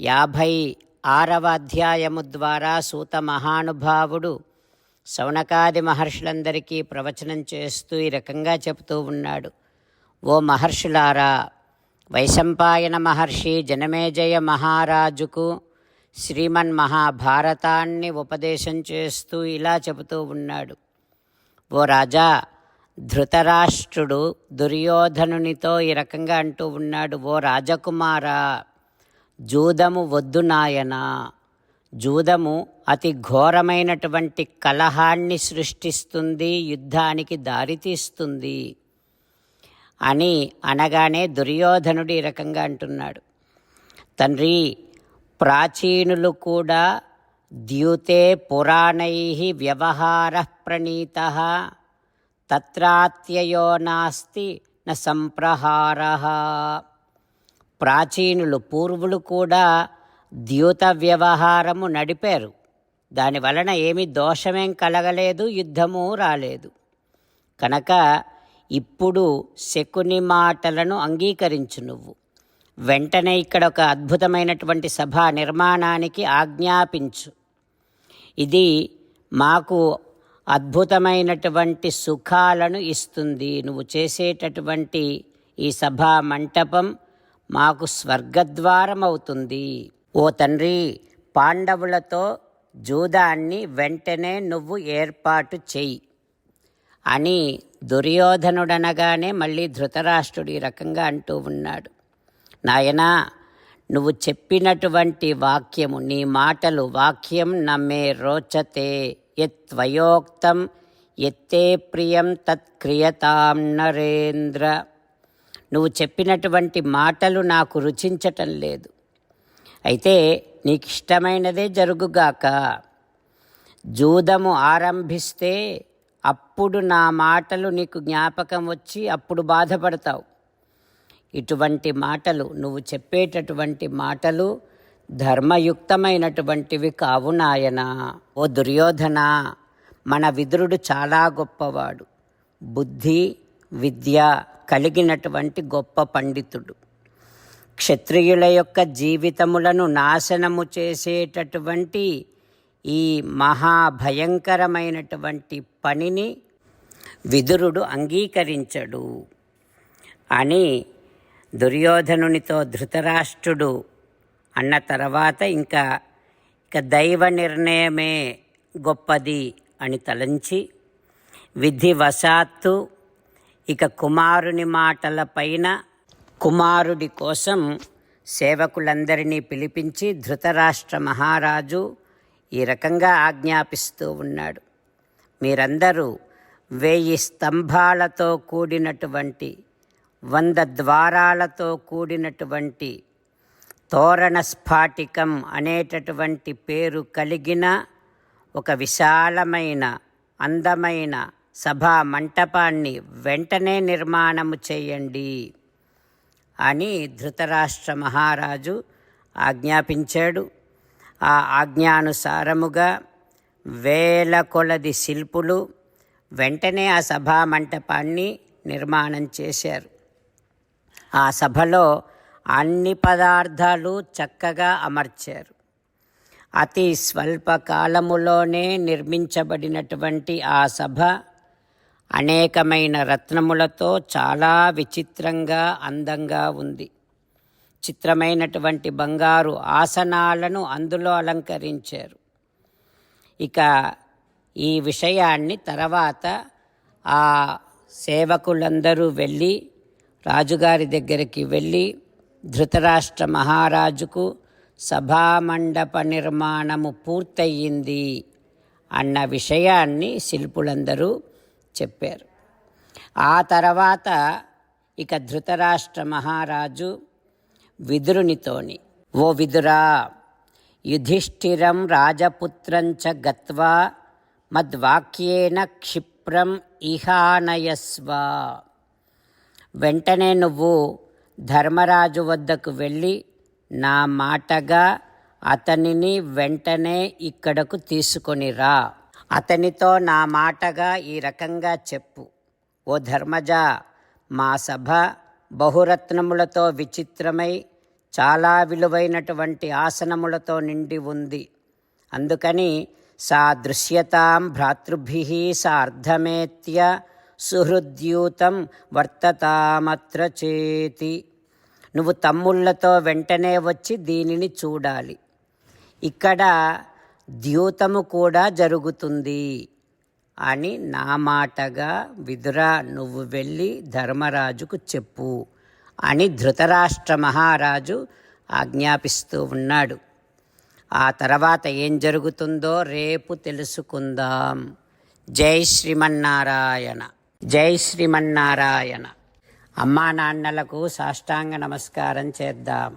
యాభై ఆరవ అధ్యాయము ద్వారా సూత మహానుభావుడు శౌనకాది మహర్షులందరికీ ప్రవచనం చేస్తూ ఈ రకంగా చెబుతూ ఉన్నాడు. ఓ మహర్షులారా వైశంపాయన మహర్షి జనమేజయ మహారాజుకు శ్రీమన్ మహాభారతాన్ని ఉపదేశం చేస్తూ ఇలా చెబుతూ ఉన్నాడు. ఓ రాజా ధృతరాష్ట్రుడు దుర్యోధనునితో ఈ రకంగా అంటూ ఉన్నాడు ఓ రాజకుమారా జూదము వద్దు నాయనా. జూదము అతి ఘోరమైనటువంటి కలహాన్ని సృష్టిస్తుంది యుద్ధానికి దారితీస్తుంది అని అనగానే దుర్యోధనుడు ఈ రకంగా అంటున్నాడు. తండ్రి ప్రాచీనులు కూడా ద్యూతే పురాణై వ్యవహార ప్రణీత తత్రాత్యయో నాస్తి న సంప్రహార. ప్రాచీనులు పూర్వులు కూడా ద్యూత వ్యవహారము నడిపారు. దాని వలన ఏమి దోషమేం కలగలేదు యుద్ధము రాలేదు. కనుక ఇప్పుడు శకుని మాటలను అంగీకరించు నువ్వు. వెంటనే ఇక్కడ ఒక అద్భుతమైనటువంటి సభ నిర్మాణానికి ఆజ్ఞాపించు. ఇది మాకు అద్భుతమైనటువంటి సుఖాలను ఇస్తుంది. నువ్వు చేసేటటువంటి ఈ సభా మంటపం మాకు స్వర్గద్వారమవుతుంది. ఓ తండ్రి పాండవులతో జూదాన్ని వెంటనే నువ్వు ఏర్పాటు చెయ్యి. అని దుర్యోధనుడనగానే మళ్ళీ ధృతరాష్ట్రుడు ఈ రకంగా అంటూ ఉన్నాడు. నాయనా నువ్వు చెప్పినటువంటి వాక్యము నీ మాటలు వాక్యం నమ్మే రోచతే. యత్వయోక్తం ఎత్తే ప్రియం తత్క్రియతాం నరేంద్ర. నువ్వు చెప్పినటువంటి మాటలు నాకు రుచించటం లేదు. అయితే నీకు ఇష్టమైనదే జరుగుగాక. జూదము ఆరంభిస్తే అప్పుడు నా మాటలు నీకు జ్ఞాపకం వచ్చి అప్పుడు బాధపడతావు. ఇటువంటి మాటలు నువ్వు చెప్పేటటువంటి మాటలు ధర్మయుక్తమైనటువంటివి కావు నాయన. ఓ దుర్యోధన మన విదురుడు చాలా గొప్పవాడు. బుద్ధి విద్య కలిగినటువంటి గొప్ప పండితుడు. క్షత్రియుల యొక్క జీవితములను నాశనము చేసేటటువంటి ఈ మహాభయంకరమైనటువంటి పనిని విదురుడు అంగీకరించడు. అని దుర్యోధనునితో ధృతరాష్ట్రుడు అన్న తర్వాత ఇంకా ఇక దైవ నిర్ణయమే గొప్పది అని తలంచి విధివశాత్తు ఇక కుమారుని మాటలపైన కుమారుడి కోసం సేవకులందరినీ పిలిపించి ధృతరాష్ట్ర మహారాజు ఈ రకంగా ఆజ్ఞాపిస్తూ ఉన్నాడు. మీరందరూ వెయ్యి స్తంభాలతో కూడినటువంటి వంద ద్వారాలతో కూడినటువంటి తోరణ స్ఫాటికం అనేటటువంటి పేరు కలిగిన ఒక విశాలమైన అందమైన సభా మంటపాన్ని వెంటనే నిర్మాణము చేయండి అని ధృతరాష్ట్ర మహారాజు ఆజ్ఞాపించాడు. ఆ ఆజ్ఞానుసారముగా వేల కొలది శిల్పులు వెంటనే ఆ సభా మంటపాన్ని నిర్మాణం చేశారు. ఆ సభలో అన్ని పదార్థాలు చక్కగా అమర్చారు. అతి స్వల్ప కాలములోనే నిర్మించబడినటువంటి ఆ సభ అనేకమైన రత్నములతో చాలా విచిత్రంగా అందంగా ఉంది. చిత్రమైనటువంటి బంగారు ఆసనాలను అందులో అలంకరించారు. ఇక ఈ విషయాన్ని తర్వాత ఆ సేవకులందరూ వెళ్ళి రాజుగారి దగ్గరికి వెళ్ళి ధృతరాష్ట్ర మహారాజుకు సభామండప నిర్మాణము పూర్తయింది అన్న విషయాన్ని శిల్పులందరూ చెప్పారు. ఆ తర్వాత ఇక ధృతరాష్ట్ర మహారాజు విదురునితోని ఓ విదురా యుధిష్ఠిరం రాజపుత్రంచ గత్వా మద్వాక్యేన క్షిప్రం ఇహానయస్వ. వెంటనే నువ్వు ధర్మరాజు వద్దకు వెళ్ళి నా మాటగా అతనిని వెంటనే ఇక్కడకు తీసుకొనిరా అతనితో నా మాటగా ఈ రకంగా చెప్పు. ఓ ధర్మజ మా సభ బహురత్నములతో విచిత్రమై చాలా విలువైనటువంటి ఆసనములతో నిండి ఉంది. అందుకని సా దృశ్యతాం భ్రాతృభి సార్ధమేత్య సుహృద్యూతం వర్తతామత్ర చేతి. నువ్వు తమ్ముళ్ళతో వెంటనే వచ్చి దీనిని చూడాలి. ఇక్కడ ద్యూతము కూడా జరుగుతుంది. అని నా మాటగా విదురా నువ్వు వెళ్ళి ధర్మరాజుకు చెప్పు అని ధృతరాష్ట్ర మహారాజు ఆజ్ఞాపిస్తూ ఉన్నాడు. ఆ తర్వాత ఏం జరుగుతుందో రేపు తెలుసుకుందాం. జై శ్రీమన్నారాయణ. జై శ్రీమన్నారాయణ. అమ్మా నాన్నలకు సాష్టాంగ నమస్కారం చేద్దాం.